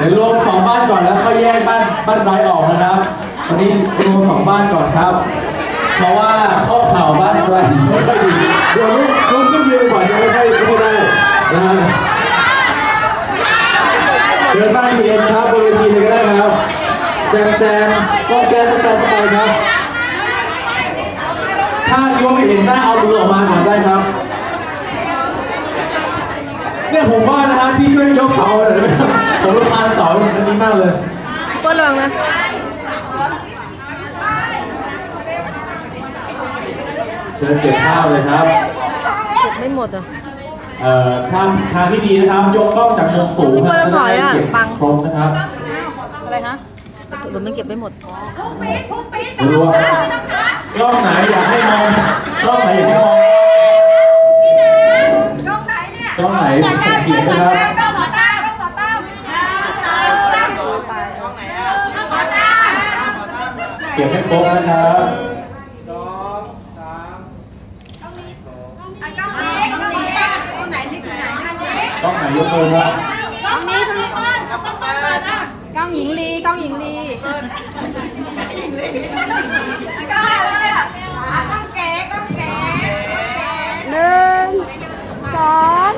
เดี๋ยวรวมสองบ้านก่อนแล้วค่อยแยกบ้านบ้านไบรท์ออกนะครับวันนี้รวมสองบ้านก่อนครับ เพราะว่าข้อเข่าบ้านไบรท์ไม่ค่อยดีเดี๋ยวลุกลุกขึ้นยืนก่อนจะไม่ค่อยไม่ค่อยได้นะฮะเชิญบ้านพีเอ็นครับบนเวทีเลยก็ได้ครับแซมแซมซอกแซมแซมเข้าไปครับถ้าคิดว่าไม่เห็นหน้าเอามือออกมาก่อนได้ครับเนี่ยผมว่านะฮะพี่ช่วยยกเสาหน่อยได้ไหมครับ ผมรำคาญเสาอันนี้มากเลยก้นระวังนะเชิญเก็บข้าวเลยครับ เก็บไม่หมดอะ เอ่อทางทางที่ดีนะครับ ยกกล้องจากมุมสูงพี่เปิ้ลถอยอะเก็บปังครบนะครับ อะไรฮะเดี๋ยวมันเก็บไม่หมดรู้ว่ากล้องไหนอยากให้มองกล้องไหนอยากให้มองกล้องไหนเนี่ยกล้องไหนส่งเสียงนะครับ กล้องหมอตากล้องหมอตากล้องไหนอะกล้องหมอตา เก็บให้ครบนะครับอะกล้องนี้กล้องนี้กล้องไหนนี่คือไหนกล้องนี้กล้องไหนยกมือครับกล้องนี้กล้องนี้ป้อนกล้องป้อนป้อนอะกล้องหญิงลีกล้องหญิงลีกล้องอะไรอะอะกล้องเก๋กล้องเก๋หนึ่งสอง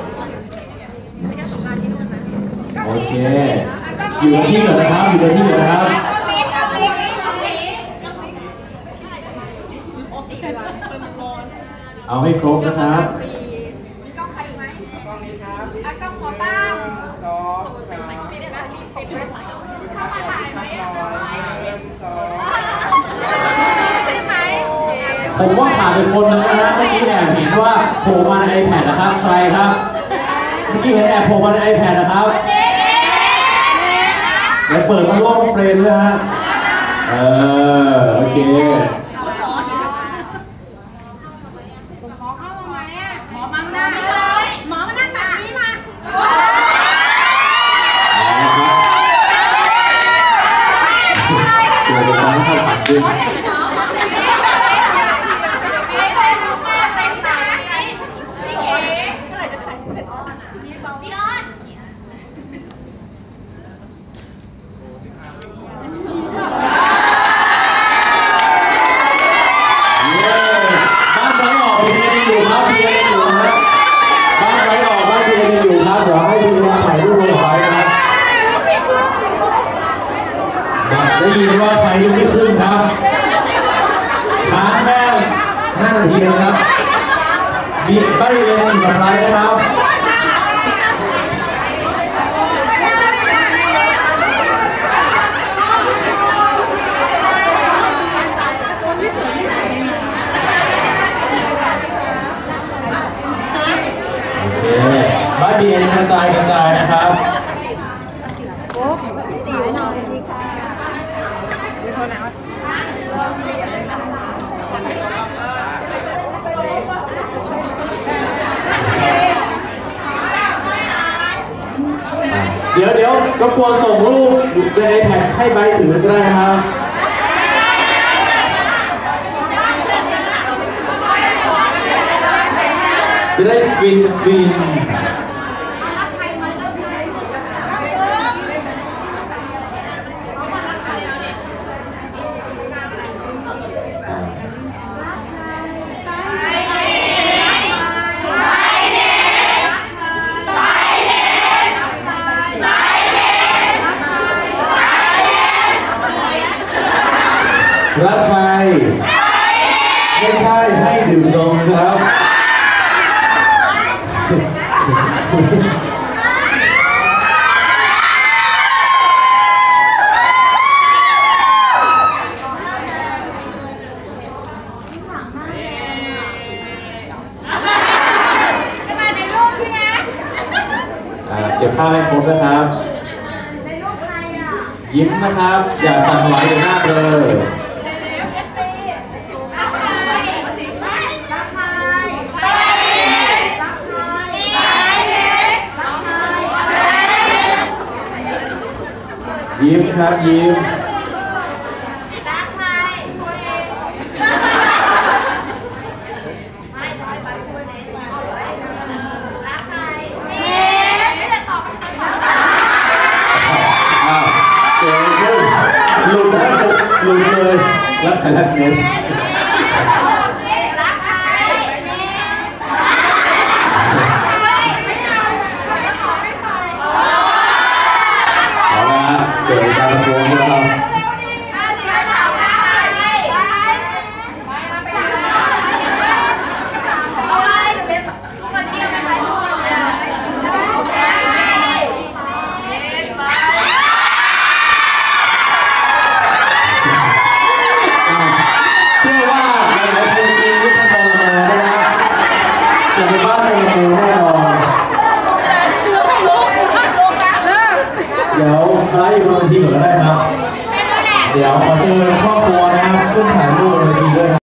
โอเคอยู่กับที่ก่อนนะครับอยู่กับที่ก่อนนะครับ กล้องนี้กล้องนี้กล้องนี้ เอาให้ครบนะครับมีกล้องใครอีกไหมกล้องนี้ครับอะกล้องหมอตาสองสามไม่ได้รีบติดไว้เข้ามาถ่ายไหมอะใช่ไหมผมว่าขาดไปคนนึงนะฮะเมื่อกี้แอบเห็นว่าโผล่มาใน iPad นะครับ ใครครับ เมื่อกี้เห็นแอบโผล่มาใน iPad นะครับเดี๋ยวเปิดมาร่วมเฟรมด้วยฮะ เออ โอเค หมอเข้ามาไหมอะ หมอบังหน้าเลย หมอมานั่งแบบนี้มา เจอกันแล้วเข้าฝันด้วย เย้บ้านไร้ออกพีเอ็นอยู่ครับพีเอ็นอยู่นะครับบ้านไร้ออกบ้านพีเอ็นอยู่ครับ เดี๋ยวให้พีเอ็นถ่ายรูปลงไว้นะครับได้ยินว่าใครลุกไม่ขึ้นครับค้างแค่ห้านาทีนะครับมีบ้านพีเอ็นอยู่ กับใครนะครับบ้านพีเอ็นกระจายกระจายนะครับโอ้ดีไว้หน่อยดีค่ะ เดี๋ยวเดี๋ยวรบกวนส่งรูปในไอแพดให้ใบถือก็ได้นะครับจะได้ฟินฟิน รักใครไม่ใช่ให้ดื่มนมครับ อ่าเก็บภาพให้ครบนะครับ ยิ้มนะครับ อย่าสั่นไหวอย่าหน้าเบลอ ยิ้มครับยิ้มรักใครตัวเองไม่ต้องไปคุยไหลุดนะหลุดเลย แล้วใครรักเนส เดี๋ยวขอเชิญครอบครัวนะครับขึ้นถ่ายรูปบนเวทีด้วยนะ